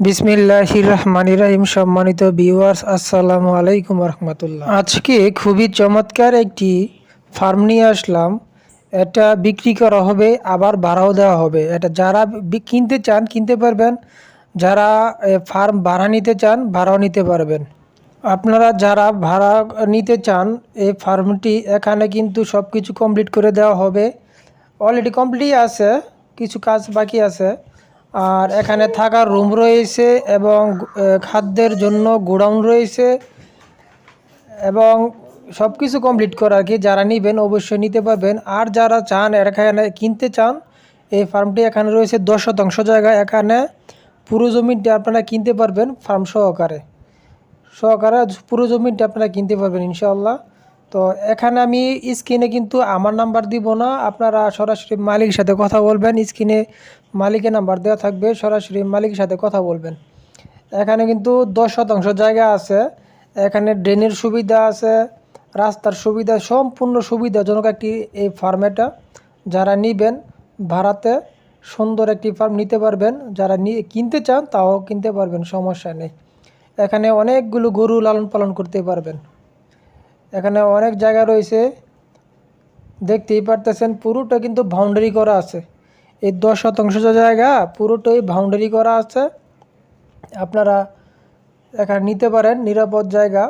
বিসমিল্লাহির রহমান রাহিম সম্মানিত ভিউয়ার্স আসসালামু আলাইকুম রহমতুল্লাহ। আজকে খুবই চমৎকার একটি ফার্ম নিয়ে আসলাম। এটা বিক্রি করা হবে, আবার ভাড়াও দেওয়া হবে। এটা যারা কিনতে চান, কিনতে পারবেন। যারা ফার্ম ভাড়া নিতে চান, ভাড়াও নিতে পারবেন। আপনারা যারা ভাড়া নিতে চান, এই ফার্মটি এখানে কিন্তু সব কিছু কমপ্লিট করে দেওয়া হবে। অলরেডি কমপ্লিট আছে, কিছু কাজ বাকি আছে। আর এখানে থাকার রুম রয়েছে এবং খাদ্যের জন্য গোডাউন রয়েছে এবং সব কিছু কমপ্লিট করা আর কি। যারা নেবেন অবশ্যই নিতে পারবেন। আর যারা চান এখানে কিনতে চান, এই ফার্মটি এখানে রয়েছে দশ শতাংশ জায়গা। এখানে পুরো জমিটি আপনারা কিনতে পারবেন ফার্ম সহকারে। সহকারে পুরো জমিটা আপনারা কিনতে পারবেন ইনশাআল্লাহ। তো এখানে আমি স্ক্রিনে কিন্তু আমার নাম্বার দিব না, আপনারা সরাসরি মালিকের সাথে কথা বলবেন, স্ক্রিনে মালিকের নাম্বার দেওয়া থাকবে, সরাসরি মালিকের সাথে কথা বলবেন। এখানে কিন্তু দশ শতাংশ জায়গা আছে, এখানে ড্রেনের সুবিধা আছে, রাস্তার সুবিধা, সম্পূর্ণ সুবিধাজনক একটি এই ফার্মেটা যারা নিবেন ভাড়াতে সুন্দর একটি ফার্ম নিতে পারবেন, যারা নিয়ে কিনতে চান তাও কিনতে পারবেন, সমস্যা নেই। এখানে অনেকগুলো গরু লালন পালন করতে পারবেন। এখানে অনেক জায়গা রয়েছে। দেখতেই পারতেছেন পুরোটা কিন্তু বাউন্ডারি করা আছে। এই দশ শতাংশ জায়গা, পুরোটাই বাউন্ডারি করা আছে। আপনারা এখানে নিতে পারেন নিরাপদ জায়গা।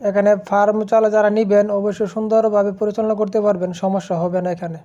এখানে ফার্ম চালা যারা নেবেন, অবশ্যই সুন্দরভাবে পরিচালনা করতে পারবেন, সমস্যা হবে না এখানে।